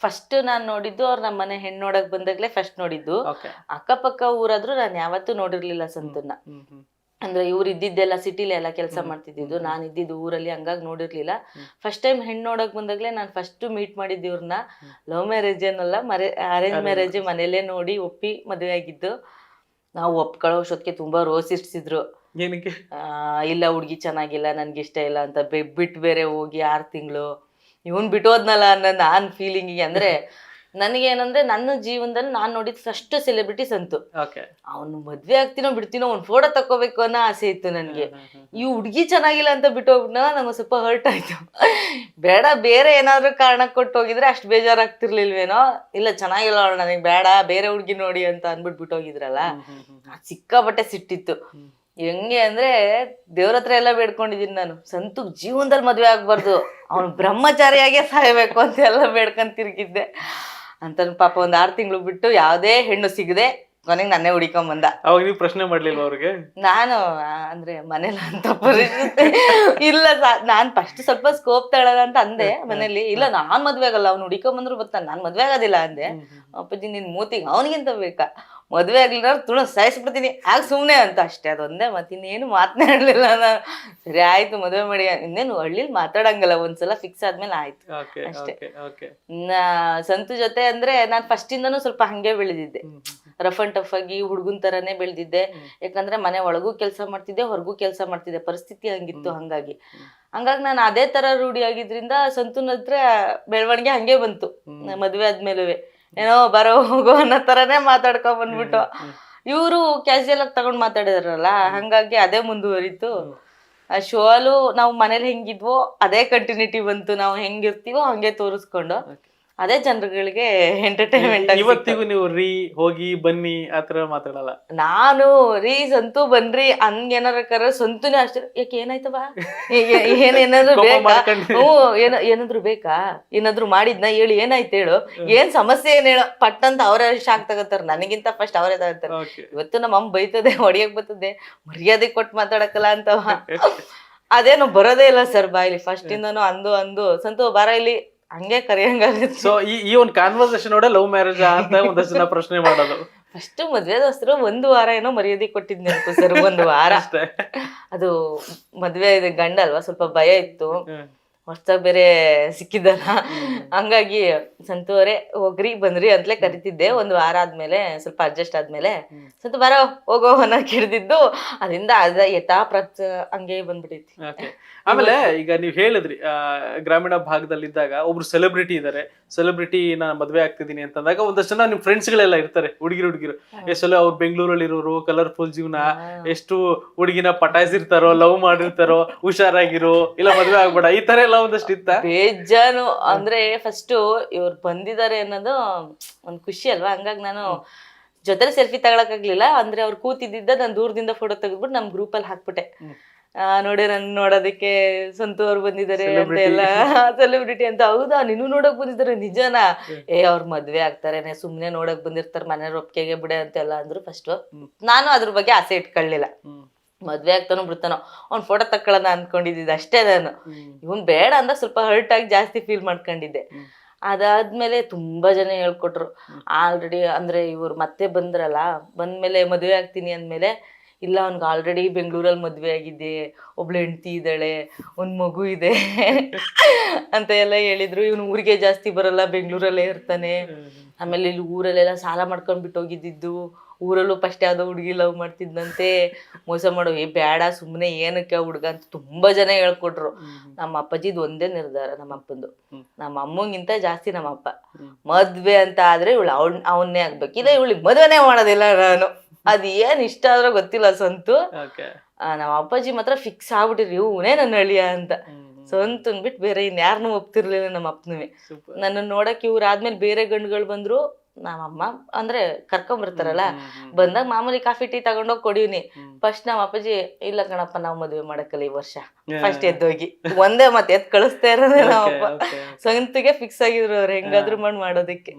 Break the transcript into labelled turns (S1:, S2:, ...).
S1: First ನಾನ್ ನೋಡಿದ್ದು ಅವ್ರ ನಮ್ಮ ಮನೆ ಹೆಣ್ಣು ನೋಡಕ್ ಬಂದಾಗ್ಲೇ ಫಸ್ಟ್ ನೋಡಿದ್ದು. ಅಕ್ಕಪಕ್ಕ ಊರಾದ್ರೂ ನಾನು ಯಾವತ್ತೂ ನೋಡಿರ್ಲಿಲ್ಲ ಸಂತನ್ನ. ಅಂದ್ರೆ ಇವ್ರು ಇದ್ದಿದ್ದೆಲ್ಲ ಸಿಟಿಲಿ ಎಲ್ಲ ಕೆಲಸ. ಮಾಡ್ತಿದ್ದಿದ್ದು. ನಾನು ಇದ್ದಿದ್ದು ಊರಲ್ಲಿ ಹಂಗಾಗಿ ನೋಡಿರ್ಲಿಲ್ಲ. ಫಸ್ಟ್ ಟೈಮ್ ಹೆಣ್ಣು ನೋಡಕ್ ಬಂದಾಗ್ಲೇ ನಾನು ಫಸ್ಟ್ ಮೀಟ್ ಮಾಡಿದ್ದು ಇವ್ರನ್ನ ಲವ್ ಮ್ಯಾರೇಜ್ ಏನಲ್ಲ ಮರೆ ಅರೇಂಜ್ ಮ್ಯಾರೇಜ್ ಮನೇಲೇ ನೋಡಿ ಒಪ್ಪಿ ಮದುವೆ ಆಗಿದ್ದು. ನಾವು ಒಪ್ಕೊಳ್ಳೋ ಅಷ್ಟೊತ್ತಿಗೆ ತುಂಬಾ ರೋಸ್ ಇಡ್ಸಿದ್ರು ಇಲ್ಲ ಹುಡ್ಗಿ ಚೆನ್ನಾಗಿಲ್ಲ ನನ್ಗೆ ಇಷ್ಟ ಇಲ್ಲ ಅಂತ ಬಿಟ್ಟು ಬೇರೆ ಹೋಗಿ ಆರು ತಿಂಗಳು. ಇವನ್ ಬಿಟ್ಟೋದ್ನಲ್ಲ ಅನ್ನೋ ನಾನ್ ಫೀಲಿಂಗಿಗೆ ಅಂದ್ರೆ ನನಗೇನಂದ್ರೆ ನನ್ನ ಜೀವನದಲ್ಲಿ ನಾನು ನೋಡಿದ ಫಸ್ಟ್ ಸೆಲೆಬ್ರಿಟೀಸ್
S2: ಅಂತು.
S1: ಅವನು ಮದ್ವೆ ಆಗ್ತೀನೋ ಬಿಡ್ತೀನೋ ಅವ್ನ್ ಫೋಟೋ ತಕೋಬೇಕು ಅನ್ನೋ ಆಸೆ ಇತ್ತು ನನಗೆ. ಈ ಹುಡ್ಗಿ ಚೆನ್ನಾಗಿಲ್ಲ ಅಂತ ಬಿಟ್ಟು ನಮಗೆ ಸ್ವಲ್ಪ ಹರ್ಟ್ ಆಯ್ತು. ಬೇಡ ಬೇರೆ ಏನಾದ್ರೂ ಕಾರಣ ಕೊಟ್ಟು ಹೋಗಿದ್ರೆ ಅಷ್ಟು ಬೇಜಾರಾಗ್ತಿರ್ಲಿಲ್ವೇನೋ? ಇಲ್ಲ ಚೆನ್ನಾಗಿಲ್ಲ ಅವಳು ನನಗೆ ಬೇಡ ಬೇರೆ ಹುಡ್ಗಿ ನೋಡಿ ಅಂತ ಅಂದ್ಬಿಟ್ಟು ಬಿಟ್ಟು ಹೋಗಿದ್ರಲ್ಲ ಅದ್ ಸಿಕ್ಕಾಪಟ್ಟೆ ಸಿಟ್ಟಿತ್ತು. ಹೆಂಗೆ ಅಂದ್ರೆ ದೇವ್ರ ಹತ್ರ ಎಲ್ಲ ಬೇಡ್ಕೊಂಡಿದ್ದೀನಿ ನಾನು. ಸಂತು ಜೀವನದಲ್ಲಿ ಮದುವೆ ಆಗ್ಬಾರ್ದು. ಅವನು ಬ್ರಹ್ಮಚಾರಿಯಾಗೆ ಸಾಯಬೇಕು ಅಂತ ಎಲ್ಲ ಬೇಡ್ಕೊಂಡ್ ತಿರುಗಿದ್ದೆ. ಅಂತ ಪಾಪ ಒಂದು ಆರು ತಿಂಗಳು ಬಿಟ್ಟು ಯಾವುದೇ ಹೆಣ್ಣು ಸಿಗದೆ ಕೊನೆಗೆ ನನ್ನೇ ಹುಡಿಕೊಂಬಂದ
S2: ಅವಾಗ ನೀವು ಪ್ರಶ್ನೆ ಮಾಡ್ಲಿಲ್ಲ ಅವ್ರಿಗೆ?
S1: ನಾನು ಆ, ಅಂದ್ರೆ ಮನೇಲಿ ಅಂತ ಪರಿಸ್ಥಿತಿ ಇಲ್ಲ ಸಾ- ನಾನ್ ಫಸ್ಟ್ ಸ್ವಲ್ಪ ಸ್ಕೋಪ್ ತಗೊಳ್ಳೋಣ ಅಂತ ಅಂದೆ ಮನೇಲಿ. ಇಲ್ಲ ನಾನ್ ಮದ್ವೆ ಆಗಲ್ಲ ಅವ್ನು ಹುಡಿಕೊಂಬಂದ್ರು ಬರ್ತಾನೆ. ನಾನ್ ಮದ್ವೆ ಆಗೋದಿಲ್ಲ ಅಂದೆ. ಅಪ್ಪಾಜಿ ನಿನ್ ಮೂತಿಗೆ ಅವನಿಗಿಂತ ಬೇಕಾ? ಮದ್ವೆ ಆಗ್ಲಿಲ್ಲ ತುಳು ಸಾಯಿಸ್ಬಿಡ್ತೀನಿ. ಆಗ ಸುಮ್ನೆ ಅಂತ ಅಷ್ಟೇ ಅದೊಂದೇ ಮತ್ತೆ ಇನ್ನೇನು ಮಾತನಾಡ್ಲಿಲ್ಲ ನಾನು. ಸರಿ ಆಯ್ತು ಮದ್ವೆ ಮಾಡಿ. ಇನ್ನೇನು ಹಳ್ಳಿಲಿ ಮಾತಾಡಂಗಲ್ಲ ಒಂದ್ಸಲ ಫಿಕ್ಸ್ ಆದ್ಮೇಲೆ ಆಯ್ತು.
S2: ಓಕೆ
S1: ಅಷ್ಟೇ.
S2: Okay okay.
S1: ನಾ ಸಂತು ಜೊತೆ ಅಂದ್ರೆ ನಾನ್ ಫಸ್ಟ್ ಇಂದನೂ ಸ್ವಲ್ಪ ಹಂಗೆ ಬೆಳೆದಿದ್ದೆ. ರಫ್ ಅಂಡ್ ಟಫ್ ಆಗಿ ಹುಡುಗನ್ ತರಾನೇ ಬೆಳೆದಿದ್ದೆ. ಯಾಕಂದ್ರೆ ಮನೆ ಒಳಗೂ ಕೆಲಸ ಮಾಡ್ತಿದ್ದೆ ಹೊರಗೂ ಕೆಲಸ ಮಾಡ್ತಿದ್ದೆ. ಪರಿಸ್ಥಿತಿ ಹಂಗಿತ್ತು. ಹಂಗಾಗಿ. ಹಂಗಾಗಿ ನಾನು ಅದೇ ತರ ರೂಢಿ ಆಗಿದ್ರಿಂದ ಸಂತುನ ಹತ್ರ ಬೆಳವಣಿಗೆ ಹಂಗೆ ಬಂತು. ಮದ್ವೆ ಆದ್ಮೇಲೆ ಏನೋ ಬರೋ ಹೋಗೋ ಅನ್ನೋ ತರಾನೇ ಮಾತಾಡ್ಕೊಂಡ್ ಬಂದ್ಬಿಟ್ಟು. ಇವರು ಕ್ಯಾಶುಯಲ್ ಆಗಿ ತಗೊಂಡ್ ಮಾತಾಡಿದ್ರಲ್ಲ ಹಂಗಾಗಿ ಅದೇ ಮುಂದುವರಿತು. ಆ ಶೋ ಅಲ್ಲೂ ನಾವು ಮನೇಲಿ ಹೆಂಗಿದ್ವೋ ಅದೇ ಕಂಟಿನ್ಯೂಟಿ ಬಂತು. ನಾವು ಹೆಂಗಿರ್ತೀವೋ ಹಂಗೆ ತೋರಿಸ್ಕೊಂಡು. ಅದೇ ಜನರುಗಳಿಗೆ ಎಂಟರ್ಟೈನ್ಮೆಂಟ್
S2: ಇವತ್ತಿಗೂ ನೀವು ರೀ ಹೋಗಿ ಬನ್ನಿ ಆತರ ಮಾತಾಡಲ್ಲ
S1: ನಾನು ರೀ ಸಂತು ಬನ್ರಿ ಹಂಗೇನಾರ ಕರ ಸಂತುನೇ ಅಷ್ಟೇ. ಯಾಕೆ ಏನಾಯ್ತವ? ಏನ್ ಏನಾದ್ರು
S2: ಕೋಪ
S1: ಬೇಕಾ. ಹ್ಞೂ ಏನ ಏನಾದ್ರು ಬೇಕಾ? ಏನಾದ್ರು ಮಾಡಿದ್ನ ಹೇಳಿ ಏನಾಯ್ತು ಹೇಳು? ಏನ್ ಸಮಸ್ಯೆ ಏನ್ ಹೇಳು? ಪಟ್ ಅಂತ ಅವರೇ ಶಾಕ್ ತಗೋತಾರ ನನಗಿಂತ ಫಸ್ಟ್ ಅವರೇ ತಗೋತಾರೆ ಇವತ್ತು ನಮ್ಮ ಅಮ್ಮ ಬೈತದೆ ಹೊಡಿಯಕ್ ಬರ್ತದೆ ಮರ್ಯಾದೆ ಕೊಟ್ಟು ಮಾತಾಡಕಲ್ಲ ಅಂತವ. ಅದೇನು ಬರೋದೇ ಇಲ್ಲ ಸರ್ ಬಾಯ್ಲಿ ಫಸ್ಟ್ ಇಂದನು ಅಂದು ಅಂದು. ಸಂತು ಬಾರ ಇಲ್ಲಿ. ಹಂಗೆ ಕರಿಯಂಗಾಗುತ್ತೆ
S2: ಸೊ ಈ ಈ ಒಂದು ಕಾನ್ವರ್ಸೇಷನ್ ನೋಡ ಲವ್ ಮ್ಯಾರೇಜ್ ಅಂತ ಒಂದಷ್ಟು ಜನ ಪ್ರಶ್ನೆ ಮಾಡೋದು.
S1: ಫಸ್ಟ್ ಮದ್ವೆ ದೋಸ್ತರು ಒಂದು ವಾರ ಏನೋ ಮರ್ಯಾದೆ ಕೊಟ್ಟಿದ್ ನೆನಪು ಸರ್ ಒಂದು ವಾರ.
S2: ಅಷ್ಟೇ.
S1: ಅದು ಮದ್ವೆ ಇದೆ ಗಂಡ ಅಲ್ವಾ ಸ್ವಲ್ಪ ಭಯ ಇತ್ತು. ಹೊಸ್ದಾಗ್ ಬೇರೆ ಸಿಕ್ಕಿದ್ದಲ್ಲ. ಹಂಗಾಗಿ ಸಂತೋರೆ ಹೋಗ್ರಿ ಬಂದ್ರಿ ಅಂತಲೇ ಕರಿತಿದ್ದೆ. ಒಂದು ವಾರ ಆದ್ಮೇಲೆ ಸ್ವಲ್ಪ ಅಡ್ಜಸ್ಟ್ ಆದ್ಮೇಲೆ. ಸಂತು ಬರೋ ಹೋಗೋ ಅನ್ನ ಕಿಡ್ದಿದ್ದು ಅದರಿಂದ ಅದ ಯಥಾ ಪ್ರತ್ ಹಂಗೆ
S2: ಬಂದ್ಬಿಟ್ಟಿತ್ತು ಆಮೇಲೆ ಈಗ ನೀವು ಹೇಳಿದ್ರಿ ಆ, ಗ್ರಾಮೀಣ ಭಾಗದಲ್ಲಿದ್ದಾಗ ಒಬ್ರು ಸೆಲೆಬ್ರಿಟಿ ಇದಾರೆ. ಸೆಲೆಬ್ರಿಟಿ ನಾನು ಮದ್ವೆ ಆಗ್ತಿದ್ದೀನಿ ಅಂತಂದಾಗ ಒಂದಷ್ಟು ಜನ ನಿಮ್ ಫ್ರೆಂಡ್ಸ್ಗಳೆಲ್ಲ ಇರ್ತಾರೆ ಹುಡುಗಿರು ಹುಡುಗಿರು. ಎಷ್ಟೆಲ್ಲ ಅವ್ರು ಬೆಂಗಳೂರಲ್ಲಿ ಇರೋರು ಕಲರ್ಫುಲ್ ಜೀವನ ಎಷ್ಟು ಹುಡುಗಿನ ಪಟಾಯಿಸಿರ್ತಾರೋ ಲವ್ ಮಾಡಿರ್ತಾರೋ ಹುಷಾರಾಗಿರೋ ಇಲ್ಲ ಮದುವೆ ಆಗ್ಬೇಡ ಈ ತರ ಎಲ್ಲ ಒಂದಷ್ಟು ಇತ್ತ?
S1: ಬೇಜಾನು ಅಂದ್ರೆ ಫಸ್ಟ್ ಇವ್ರು ಬಂದಿದ್ದಾರೆ ಅನ್ನೋದು ಒಂದ್ ಖುಷಿ ಅಲ್ವಾ? ಹಂಗಾಗಿ ನಾನು ಜೊತೆ ಸೆಲ್ಫಿ ತಗೊಳಕ್ಕಾಗ್ಲಿಲ್ಲ ಅಂದ್ರೆ ಅವ್ರು ಕೂತಿದ್ದ ನಾನು ದೂರದಿಂದ ಫೋಟೋ ತೆಗೆದ್ಬಿಟ್ಟು ನಮ್ ಗ್ರೂಪ್ ಅಲ್ಲಿ ಹಾಕ್ಬಿಟ್ಟೆ. ನೋಡಿ ನನ್ ನೋಡೋದಕ್ಕೆ ಸಂತು ಅವ್ರು ಬಂದಿದ್ದಾರೆ ಅಂತ. ಎಲ್ಲ. ಸೆಲೆಬ್ರಿಟಿ ಅಂತ. ಹೌದಾ? ನೀನು ನೋಡಕ್ ಬಂದಿದ್ದಾರೆ? ನಿಜನಾ? ಏ ಅವ್ರ ಮದ್ವೆ ಆಗ್ತಾರೇನೆ ಸುಮ್ನೆ ನೋಡಕ್ ಬಂದಿರ್ತಾರೆ ಮನೆ ಬಿಡ ಬಿಡೆ ಅಂತೆಲ್ಲ ಅಂದ್ರು ಫಸ್ಟ್ ನಾನು ಅದ್ರ ಬಗ್ಗೆ ಆಸೆ ಇಟ್ಕೊಳ್ಳಿಲ್ಲ ಮದ್ವೆ ಆಗ್ತಾನೋ ಬಿಡ್ತಾನೋ ಅವ್ನ್ ಫೋಟೋ ತಕ್ಕೊಳ್ಳೋಣ ಅನ್ಕೊಂಡಿದ್ದಿದ್ದು ಅಷ್ಟೇ ನಾನು. ಇವನ್ ಬೇಡ ಅಂದ್ರೆ ಸ್ವಲ್ಪ ಹರ್ಟ್ ಆಗಿ ಜಾಸ್ತಿ ಫೀಲ್ ಮಾಡ್ಕೊಂಡಿದ್ದೆ. ಅದಾದ್ಮೇಲೆ ತುಂಬಾ ಜನ ಹೇಳ್ಕೊಟ್ರು. ಆಲ್ರೆಡಿ ಅಂದ್ರೆ ಇವ್ರು ಮತ್ತೆ ಬಂದ್ರಲ್ಲ ಬಂದ್ಮೇಲೆ ಮದ್ವೆ ಆಗ್ತೀನಿ ಅಂದ್ಮೇಲೆ ಇಲ್ಲ ಅವ್ನಿಗೆ ಆಲ್ರೆಡಿ ಬೆಂಗಳೂರಲ್ಲಿ ಮದುವೆ ಆಗಿದೆ ಒಬ್ಳು ಹೆಂಡ್ತಿ ಇದ್ದಾಳೆ ಒಂದು ಮಗು ಇದೆ ಅಂತ ಎಲ್ಲ ಹೇಳಿದ್ರು. ಇವನು ಊರಿಗೆ ಜಾಸ್ತಿ ಬರಲ್ಲ ಬೆಂಗಳೂರಲ್ಲೇ ಇರ್ತಾನೆ. ಆಮೇಲೆ ಇಲ್ಲಿ ಊರಲ್ಲೆಲ್ಲ ಸಾಲ ಮಾಡ್ಕೊಂಡು ಬಿಟ್ಟು ಹೋಗಿದ್ದಿದ್ದು. ಊರಲ್ಲೂ ಫಸ್ಟ್ ಯಾವುದೋ ಹುಡುಗಿ ಲವ್ ಮಾಡ್ತಿದ್ದಂತೆ ಮೋಸ ಮಾಡೋ ಏ ಬೇಡ ಸುಮ್ಮನೆ ಏನಕ್ಕೆ ಹುಡುಗ ಅಂತ ತುಂಬಾ ಜನ ಹೇಳ್ಕೊಟ್ರು. ನಮ್ಮ ಅಪ್ಪಾಜಿದ್ ಒಂದೇ ನಿರ್ಧಾರ ನಮ್ಮ ಅಪ್ಪಂದು. ನಮ್ಮ ಅಮ್ಮಂಗಿಂತ ಜಾಸ್ತಿ ನಮ್ಮ ಅಪ್ಪ. ಮದ್ವೆ ಅಂತ ಆದ್ರೆ ಇವಳು ಅವ್ನ ಅವನ್ನೇ ಆಗ್ಬೇಕು. ಇಲ್ಲ ಇವಳಿಗೆ ಮದುವೆನೇ ಮಾಡೋದಿಲ್ಲ ನಾನು. ಅದ್ ಏನ್ ಇಷ್ಟ ಆದ್ರೂ ಗೊತ್ತಿಲ್ಲ ಸಂತು. ನಮ್ಮ ಅಪ್ಪಾಜಿ ಮಾತ್ರ ಫಿಕ್ಸ್ ಆಗ್ಬಿಟ್ಟಿರಿ ಇವನೇ ನನ್ನ ಅಳಿಯ ಅಂತ. ಸಂತ ಬಿಟ್ಟು ಬೇರೆ ಇನ್ಯಾರನ್ನೂ ಒಪ್ತಿರ್ಲಿಲ್ಲ ನಮ್ಮ ಅಪ್ಪನವೇ ನನ್ನ ನೋಡಕ್ ಇವ್ರ ಆದ್ಮೇಲೆ ಬೇರೆ ಗಂಡುಗಳು ಬಂದ್ರು ನಮ್ಮಮ್ಮ ಅಂದ್ರೆ ಕರ್ಕೊಂಡ್ ಬರ್ತಾರಲ್ಲ ಬಂದಾಗ ಮಾಮೂಲಿ ಕಾಫಿ ಟೀ ತಗೊಂಡೋಗಿ ಕೊಡೀನಿ ಫಸ್ಟ್ ನಮ್ಮ ಅಪ್ಪಾಜಿ ಇಲ್ಲ ಕಣಪ್ಪ ನಾವು ಮದುವೆ ಮಾಡಕ್ಕಲ್ಲ ಈ ವರ್ಷ. ಫಸ್ಟ್ ಎದ್ದೋಗಿ. ಒಂದೇ ಮತ್ತೆ ಎದ್ ಕಳಿಸ್ತಾ ಇರೋದೇ ನಮ್ಮಪ್ಪ ಸ್ವಂತಿಗೆ ಸಂತಿಗೆ ಫಿಕ್ಸ್ ಆಗಿದ್ರು ಅವ್ರು ಹೆಂಗಾದ್ರೂ ಮಾಡಿ ಮಾಡೋದಕ್ಕೆ.